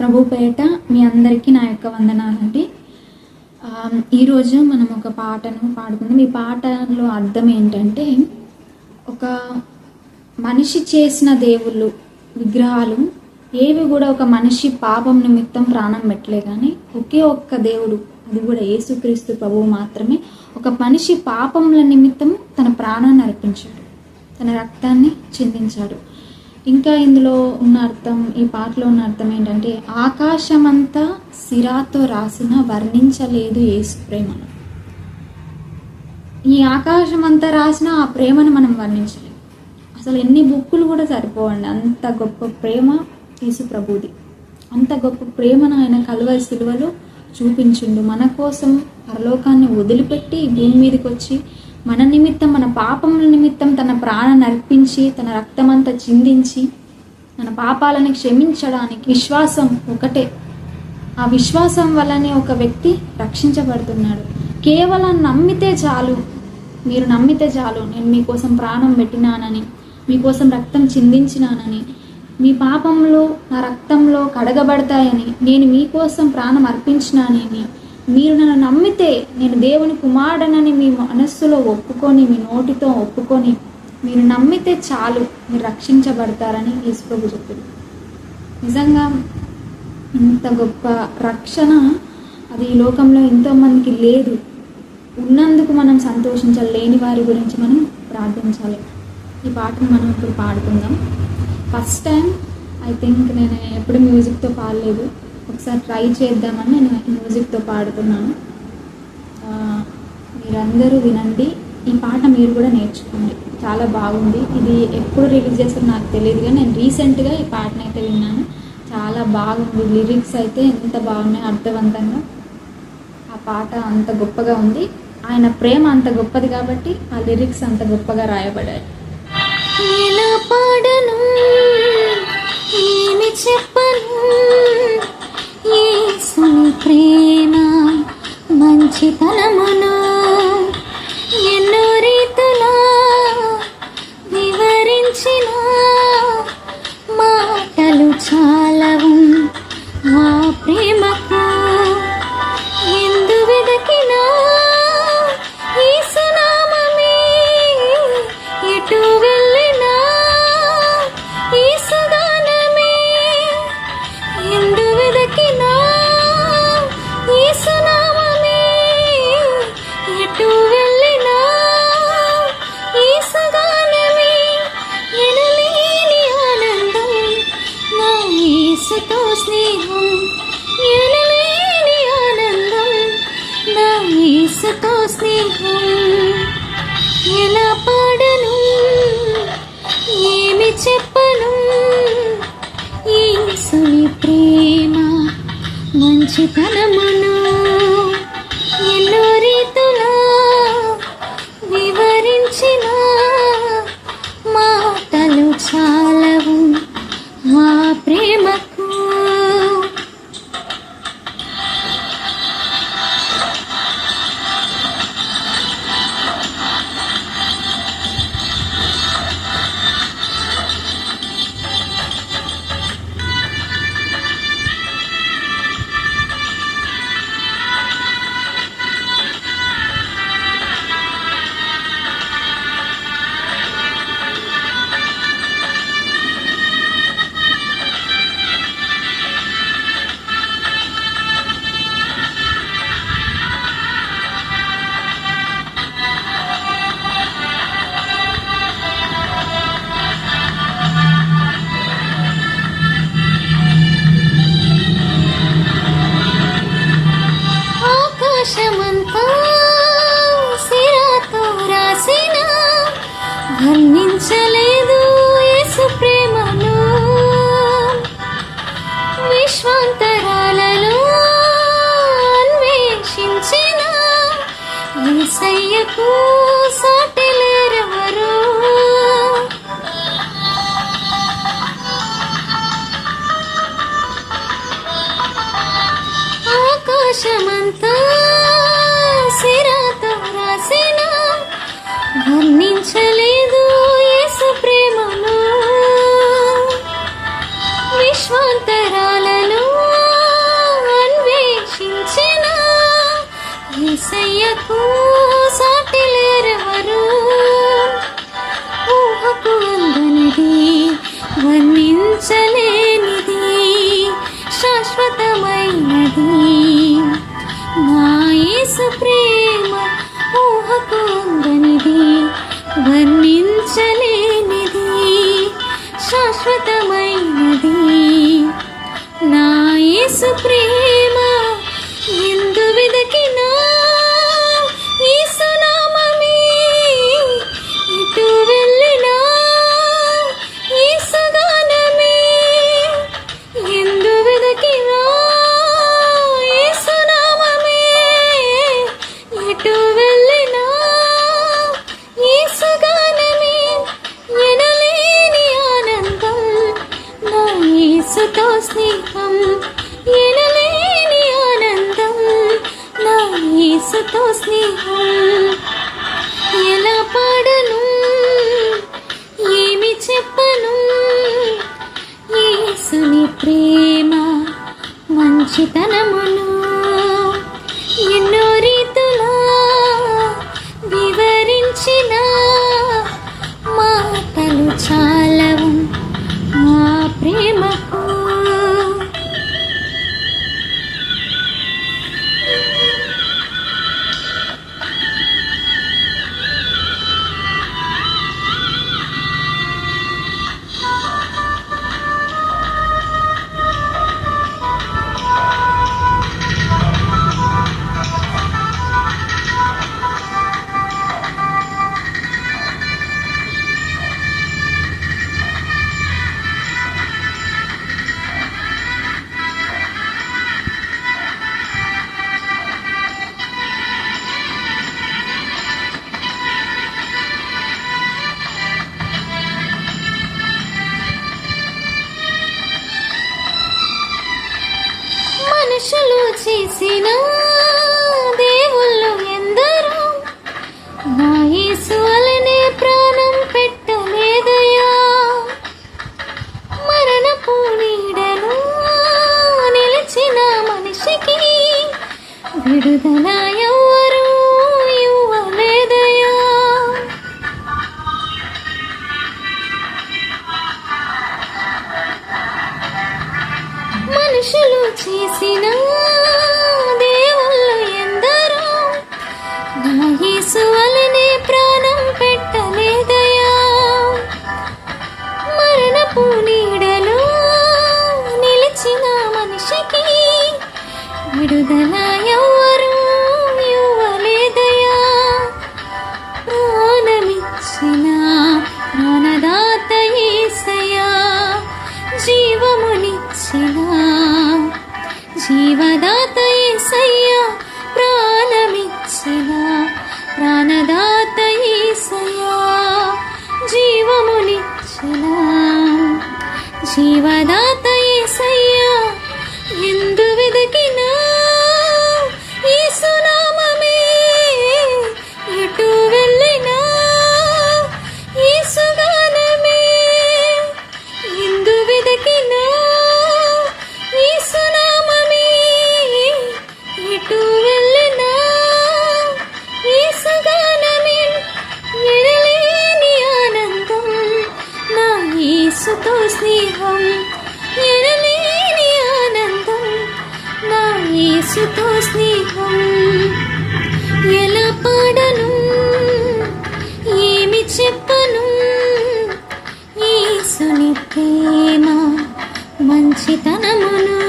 ప్రభు పేట మీ అందరికీ నా యొక్క వందనాలండి. ఈరోజు మనం ఒక పాటను పాడుకుందాం. ఈ పాటలో అర్థం ఏంటంటే ఒక మనిషి చేసిన దేవుళ్ళు విగ్రహాలు ఏవి కూడా ఒక మనిషి పాపం నిమిత్తం ప్రాణం పెట్టలే కానీ ఒకే ఒక్క దేవుడు అది కూడా యేసుక్రీస్తు ప్రభువు మాత్రమే ఒక మనిషి పాపముల నిమిత్తం తన ప్రాణాన్ని అర్పించాడు. తన రక్తాన్ని చెందించాడు. ఇంకా ఇందులో ఉన్న అర్థం ఈ పాటలో ఉన్న అర్థం ఏంటంటే ఆకాశమంతా సిరాతో రాసిన వర్ణించలేదు యేసు ప్రేమను. ఈ ఆకాశం అంతా రాసిన ఆ ప్రేమను మనం వర్ణించలేం అసలు ఎన్ని బుక్కులు కూడా సరిపోవండి. అంత గొప్ప ప్రేమ యేసు ప్రభుది. అంత గొప్ప ప్రేమను ఆయన కలువ సిలువలో చూపించిండు. మన కోసం పరలోకాన్ని వదిలిపెట్టి భూమి మీదకి వచ్చి మన నిమిత్తం మన పాపముల నిమిత్తం తన ప్రాణాన్ని అర్పించి తన రక్తమంతా చిందించి తన పాపాలను క్షమించడానికి విశ్వాసం ఒకటే. ఆ విశ్వాసం వల్లనే ఒక వ్యక్తి రక్షించబడుతున్నాడు. కేవలం నమ్మితే చాలు. మీరు నమ్మితే చాలు. నేను మీకోసం ప్రాణం పెట్టినానని మీకోసం రక్తం చిందించినానని మీ పాపంలో నా రక్తంలో కడగబడతాయని నేను మీకోసం ప్రాణం అర్పించినానని మీరు నన్ను నమ్మితే నేను దేవుని కుమారుడనని మీ మనస్సులో ఒప్పుకొని మీ నోటితో ఒప్పుకొని మీరు నమ్మితే చాలు మీరు రక్షించబడతారని యేసుప్రభు చెప్పింది నిజంగా ఇంత గొప్ప రక్షణ అది ఈ లోకంలో ఎంతోమందికి లేదు. ఉన్నందుకు మనం సంతోషించాలి లేని వారి గురించి మనం ప్రార్థించాలి. ఈ పాటను మనం ఇప్పుడు పాడుకుందాం. ఫస్ట్ టైం ఐ థింక్ నేను ఎప్పుడు మ్యూజిక్తో పాడలేదు. ఒకసారి ట్రై చేద్దామని నేను మ్యూజిక్తో పాడుతున్నాను. మీరందరూ వినండి. ఈ పాట మీరు కూడా నేర్చుకోండి. చాలా బాగుంది. ఇది ఎప్పుడు రిలీజ్ చేస్తారో నాకు తెలియదు కానీ నేను రీసెంట్గా ఈ పాటను అయితే విన్నాను. చాలా బాగుంది. లిరిక్స్ అయితే ఎంత బాగున్నాయి అర్థవంతంగా. ఆ పాట అంత గొప్పగా ఉంది. ఆయన ప్రేమ అంత గొప్పది కాబట్టి ఆ లిరిక్స్ అంత గొప్పగా రాయబడ్డాయి ఎలా పాడను ఏమి చెప్పను యేసుని ప్రేమ మంచితనమును నీతో స్నేహం ఎనలేని ఆనందం నా యేసుతో స్నేహం. ఎలా పాడను? ఏమి చెప్పను? యేసుని ప్రేమ మంచితనమును ఆకాశమంతా సిరాతో రాసిన వర్ణించలేదు విశ్వాంతరాలను అన్వేషించిన యేసయ్యకు సాటి లేరెవరు ఊహకు అందనిది వర్ణించలేనిది శాశ్వతమైన ప్రేమ ఊహకుందనిది వర్ణించలేనిది శాశ్వతమైనది. నా యేసు ప్రేమ మనసుతో స్నేహం ఎనలేని ఆనందం. నా యేసుతో స్నేహం ఎలా పాడను ఏమి చెప్పను. యేసుని ప్రేమ మంచితనమును చేసిన దేవుళ్ళు ఎందరో? నా యేసు ప్రాణం పెట్టలేదయా మరణపు నీడను నిలిచిన మనిషికి విడుదల ఎవ్వరూ ఇవ్వలేదయా మనుషులు చేసినా మనిషికి విడుదల ఎవరు ఇవ్వలేదయా ప్రాణమిచ్చిన ప్రాణదాత యేసయ్యా జీవమునిచ్చిన స్నేహం ఎనలేని ఆనందం నా యేసుతో స్నేహం. ఎలా పాడను? ఏమి చెప్పను? యేసుని ప్రేమ మంచితనమును